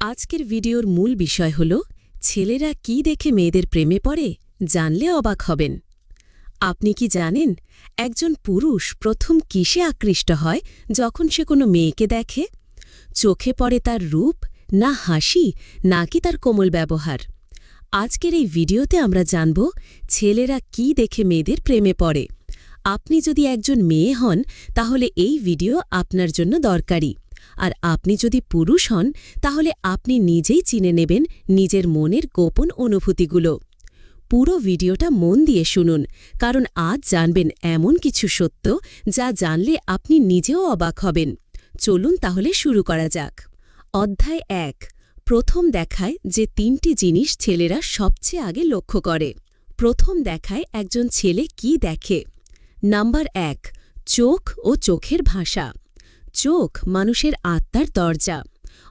আজকের ভিডিওর মূল বিষয় হল, ছেলেরা কি দেখে মেয়েদের প্রেমে পড়ে জানলে অবাক হবেন। আপনি কি জানেন, একজন পুরুষ প্রথম কিসে আকৃষ্ট হয় যখন সে কোনো মেয়েকে দেখে? চোখে পড়ে তার রূপ, না হাসি, নাকি তার কোমল ব্যবহার? আজকের এই ভিডিওতে আমরা জানব, ছেলেরা কি দেখে মেয়েদের প্রেমে পড়ে। আপনি যদি একজন মেয়ে হন, তাহলে এই ভিডিও আপনার জন্য দরকারি। আর আপনি যদি পুরুষ হন, তাহলে আপনি নিজেই চিনে নেবেন নিজের মনের গোপন অনুভূতিগুলো। পুরো ভিডিওটা মন দিয়ে শুনুন, কারণ আজ জানবেন এমন কিছু সত্য যা জানলে আপনি নিজেও অবাক হবেন। চলুন তাহলে শুরু করা যাক। অধ্যায় এক, প্রথম দেখায় যে তিনটি জিনিস ছেলেরা সবচেয়ে আগে লক্ষ্য করে। প্রথম দেখায় একজন ছেলে কি দেখে। নাম্বার এক, চোখ ও চোখের ভাষা। চোখ মানুষের আত্মার দরজা।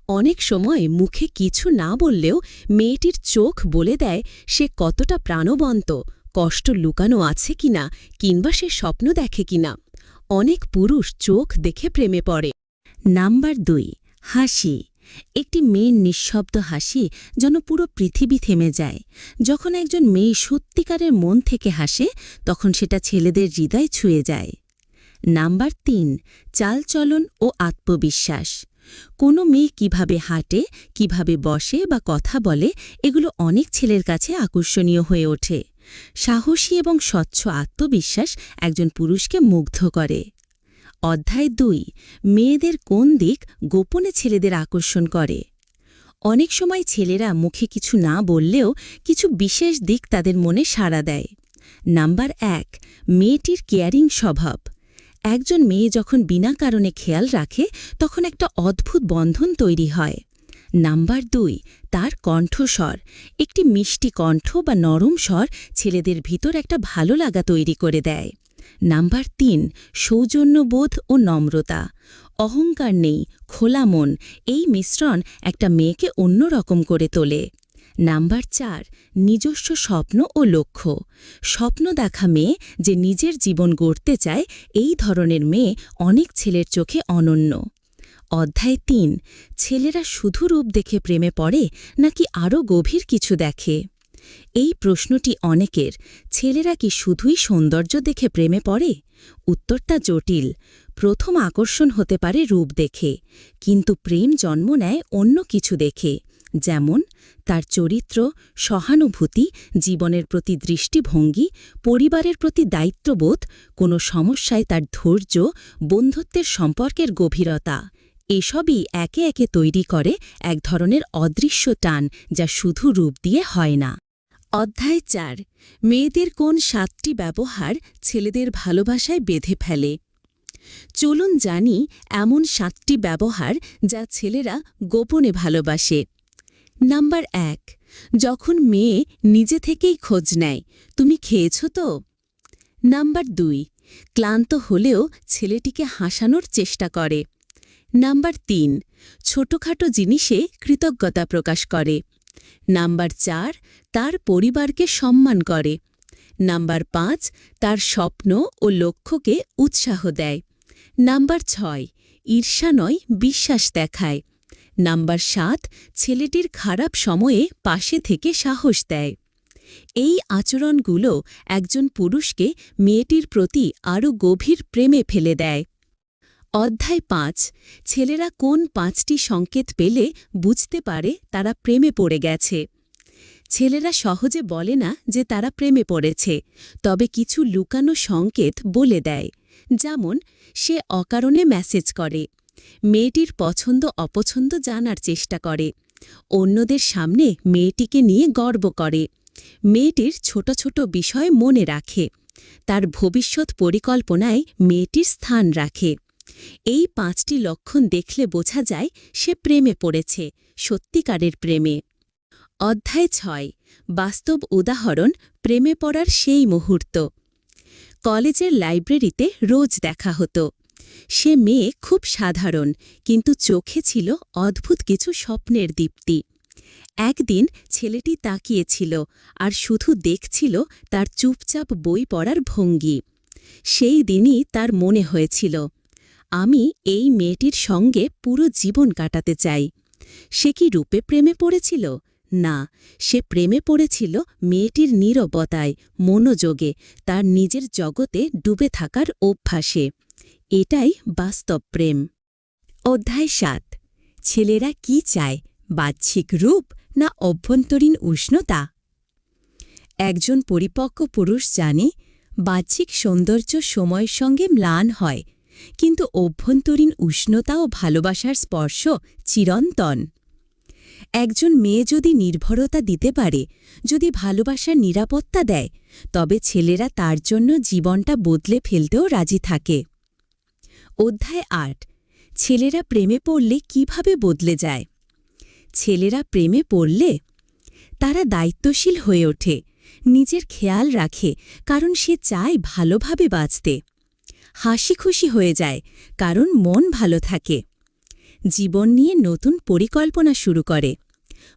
অনেক সময় মুখে কিছু না বললেও মেয়েটির চোখ বলে দেয় সে কতটা প্রাণবন্ত, কষ্ট লুকানো আছে কিনা কিংবা সে স্বপ্ন দেখে কিনা। অনেক পুরুষ চোখ দেখে প্রেমে পড়ে। নাম্বার দুই, হাসি। একটি মেয়ের নিঃশব্দ হাসি যেন পুরো পৃথিবী থেমে যায়। যখন একজন মেয়ে সত্যিকারের মন থেকে হাসে, তখন সেটা ছেলেদের হৃদয় ছুঁয়ে যায়। নাম্বার তিন, চালচলন ও আত্মবিশ্বাস। কোনো মেয়ে কীভাবে হাঁটে, কীভাবে বসে বা কথা বলে, এগুলো অনেক ছেলের কাছে আকর্ষণীয় হয়ে ওঠে। সাহসী এবং স্বচ্ছ আত্মবিশ্বাস একজন পুরুষকে মুগ্ধ করে। অধ্যায় দুই, মেয়েদের কোন দিক গোপনে ছেলেদের আকর্ষণ করে? অনেক সময় ছেলেরা মুখে কিছু না বললেও কিছু বিশেষ দিক তাদের মনে সাড়া দেয়। নাম্বার এক, মেয়েটির কেয়ারিং স্বভাব। একজন মেয়ে যখন বিনা কারণে খেয়াল রাখে, তখন একটা অদ্ভুত বন্ধন তৈরি হয়। নাম্বার দুই, তার কণ্ঠস্বর। একটি মিষ্টি কণ্ঠ বা নরম স্বর ছেলেদের ভিতর একটা ভালো লাগা তৈরি করে দেয়। নাম্বার তিন, সৌজন্যবোধ ও নম্রতা। অহংকার নেই, খোলা মন। এই মিশ্রণ একটা মেয়েকে অন্যরকম করে তোলে। নাম্বার চার, নিজস্ব স্বপ্ন ও লক্ষ্য। স্বপ্ন দেখা মেয়ে যে নিজের জীবন গড়তে চায়, এই ধরনের মেয়ে অনেক ছেলের চোখে অনন্য। অধ্যায় তিন, ছেলেরা শুধু রূপ দেখে প্রেমে পড়ে নাকি আরও গভীর কিছু দেখে? এই প্রশ্নটি অনেকের, ছেলেরা কি শুধুই সৌন্দর্য দেখে প্রেমে পড়ে? উত্তরটা জটিল। প্রথম আকর্ষণ হতে পারে রূপ দেখে, কিন্তু প্রেম জন্ম নেয় অন্য কিছু দেখে। যেমন, তার চরিত্র, সহানুভূতি, জীবনের প্রতি দৃষ্টিভঙ্গি, পরিবারের প্রতি দায়িত্ববোধ, কোনো সমস্যায় তার ধৈর্য, বন্ধুত্বের সম্পর্কের গভীরতা। এসবই একে একে তৈরি করে এক ধরনের অদৃশ্য টান যা শুধু রূপ দিয়ে হয় না। অধ্যায় চার, মেয়েদের কোন সাতটি ব্যবহার ছেলেদের ভালোবাসায় বেঁধে ফেলে? চলুন জানি এমন সাতটি ব্যবহার যা ছেলেরা গোপনে ভালোবাসে। নাম্বার এক, যখন মেয়ে নিজে থেকেই খোঁজ নেয়, তুমি খেয়েছ তো? নাম্বার দুই, ক্লান্ত হলেও ছেলেটিকে হাসানোর চেষ্টা করে। নাম্বার তিন, ছোটখাটো জিনিসে কৃতজ্ঞতা প্রকাশ করে। নাম্বার চার, তার পরিবারকে সম্মান করে। নাম্বার পাঁচ, তার স্বপ্ন ও লক্ষ্যকে উৎসাহ দেয়। নাম্বার ছয় ঈর্ষা নয় বিশ্বাস দেখায়। নাম্বার সাত, ছেলেটির খারাপ সময়ে পাশে থেকে সাহস দেয়। এই আচরণগুলো একজন পুরুষকে মেয়েটির প্রতি আরও গভীর প্রেমে ফেলে দেয়। অধ্যায় পাঁচ, ছেলেরা কোন পাঁচটি সংকেত পেলে বুঝতে পারে তারা প্রেমে পড়ে গেছে। ছেলেরা সহজে বলে না যে তারা প্রেমে পড়েছে, তবে কিছু লুকানো সংকেত বলে দেয়, যেমন, সে অকারণে মেসেজ করে। মেয়েটির পছন্দ অপছন্দ জানার চেষ্টা করে। অন্যদের সামনে মেয়েটিকে নিয়ে গর্ব করে। মেয়েটির ছোট ছোট বিষয় মনে রাখে। তার ভবিষ্যৎ পরিকল্পনায় মেয়েটির স্থান রাখে। এই পাঁচটি লক্ষণ দেখলে বোঝা যায় সে প্রেমে পড়েছে, সত্যিকারের প্রেমে। অধ্যায় ছয়, বাস্তব উদাহরণ প্রেমে পড়ার সেই মুহূর্ত। কলেজের লাইব্রেরিতে রোজ দেখা হতো। সে মেয়ে খুব সাধারণ, কিন্তু চোখে ছিল অদ্ভুত কিছু স্বপ্নের দীপ্তি। একদিন ছেলেটি তাকিয়েছিল আর শুধু দেখছিল তার চুপচাপ বই পড়ার ভঙ্গি। সেই দিনই তার মনে হয়েছিল, আমি এই মেয়েটির সঙ্গে পুরো জীবন কাটাতে চাই। সে কি রূপে প্রেমে পড়েছিল? না, সে প্রেমে পড়েছিল মেয়েটির নীরবতায়, মনোযোগে, তার নিজের জগতে ডুবে থাকার অভ্যাসে। এটাই বাস্তব প্রেম। অধ্যায় সাত। ছেলেরা কি চায়, বাহ্যিক রূপ না অভ্যন্তরীণ উষ্ণতা? একজন পরিপক্ক পুরুষ জানে, বাহ্যিক সৌন্দর্য সময়ের সঙ্গে ম্লান হয়, কিন্তু অভ্যন্তরীণ উষ্ণতা ও ভালোবাসার স্পর্শ চিরন্তন। একজন মেয়ে যদি নির্ভরতা দিতে পারে, যদি ভালোবাসার নিরাপত্তা দেয়, তবে ছেলেরা তার জন্য জীবনটা বদলে ফেলতেও রাজি থাকে। অধ্যায় আট, ছেলেরা প্রেমে পড়লে কীভাবে বদলে যায়? ছেলেরা প্রেমে পড়লে তারা দায়িত্বশীল হয়ে ওঠে, নিজের খেয়াল রাখে, কারণ সে চায় ভালোভাবে বাঁচতে। হাসি খুশি হয়ে যায়, কারণ মন ভালো থাকে। জীবন নিয়ে নতুন পরিকল্পনা শুরু করে।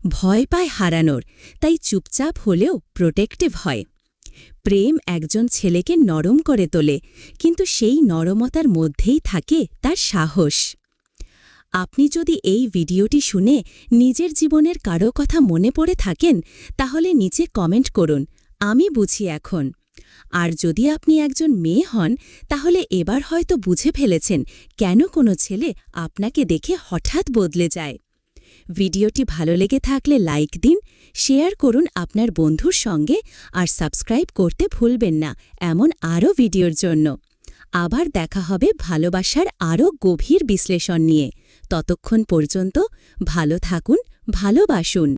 ভয় পায় হারানোর, তাই চুপচাপ হলেও প্রোটেক্টিভ হয়। প্রেম একজন ছেলেকে নরম করে তোলে, কিন্তু সেই নরমতার মধ্যেই থাকে তার সাহস। আপনি যদি এই ভিডিওটি শুনে নিজের জীবনের কারও কথা মনে পড়ে থাকেন, তাহলে নিচে কমেন্ট করুন, আমি বুঝি এখন। আর যদি আপনি একজন মেয়ে হন, তাহলে এবার হয়তো বুঝে ফেলেছেন কেন কোনো ছেলে আপনাকে দেখে হঠাৎ বদলে যায়। ভিডিওটি ভালো লেগে থাকলে লাইক দিন, শেয়ার করুন আপনার বন্ধুর সঙ্গে আর সাবস্ক্রাইব করতে ভুলবেন না এমন আরও ভিডিওর জন্য। আবার দেখা হবে ভালোবাসার আরও গভীর বিশ্লেষণ নিয়ে। ততক্ষণ পর্যন্ত ভালো থাকুন, ভালোবাসুন।